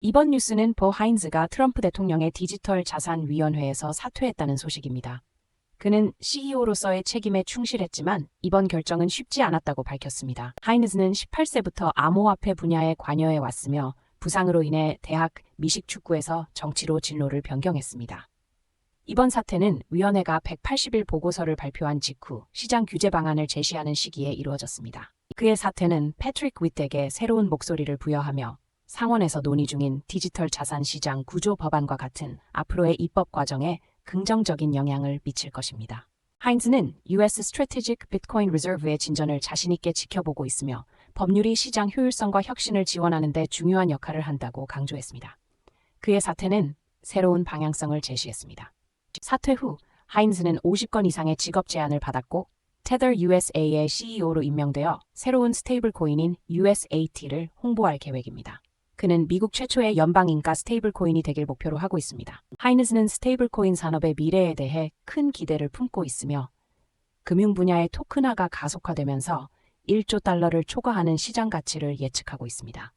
이번 뉴스는 버 하인즈가 트럼프 대통령의 디지털 자산 위원회에서 사퇴했다는 소식입니다. 그는 CEO로서의 책임에 충실했지만 이번 결정은 쉽지 않았다고 밝혔습니다. 하이니즈는 18세부터 암호화폐 분야에 관여해 왔으며 부상으로 인해 대학 미식축구에서 정치로 진로를 변경했습니다. 이번 사태는 위원회가 180일 보고서를 발표한 직후 시장 규제 방안을 제시하는 시기에 이루어졌습니다. 그의 사태는 패트릭 윗덱에 새로운 목소리를 부여하며 상원에서 논의 중인 디지털 자산 시장 구조 법안과 같은 앞으로의 입법 과정에 긍정적인 영향을 미칠 것입니다. 하인즈는 US Strategic Bitcoin Reserve의 진전을 자신있게 지켜보고 있으며 법률이 시장 효율성과 혁신을 지원하는 데 중요한 역할을 한다고 강조했습니다. 그의 사태는 새로운 방향성을 제시했습니다. 사퇴 후 하인즈는 50건 이상의 직업 제안을 받았고 테더 USA의 CEO로 임명되어 새로운 스테이블 코인인 USAT를 홍보할 계획입니다. 그는 미국 최초의 연방 인가 스테이블 코인이 되길 목표로 하고 있습니다. 하이니즈는 스테이블 코인 산업의 미래에 대해 큰 기대를 품고 있으며 금융 분야의 토큰화가 가속화되면서 1조 달러를 초과하는 시장 가치를 예측하고 있습니다.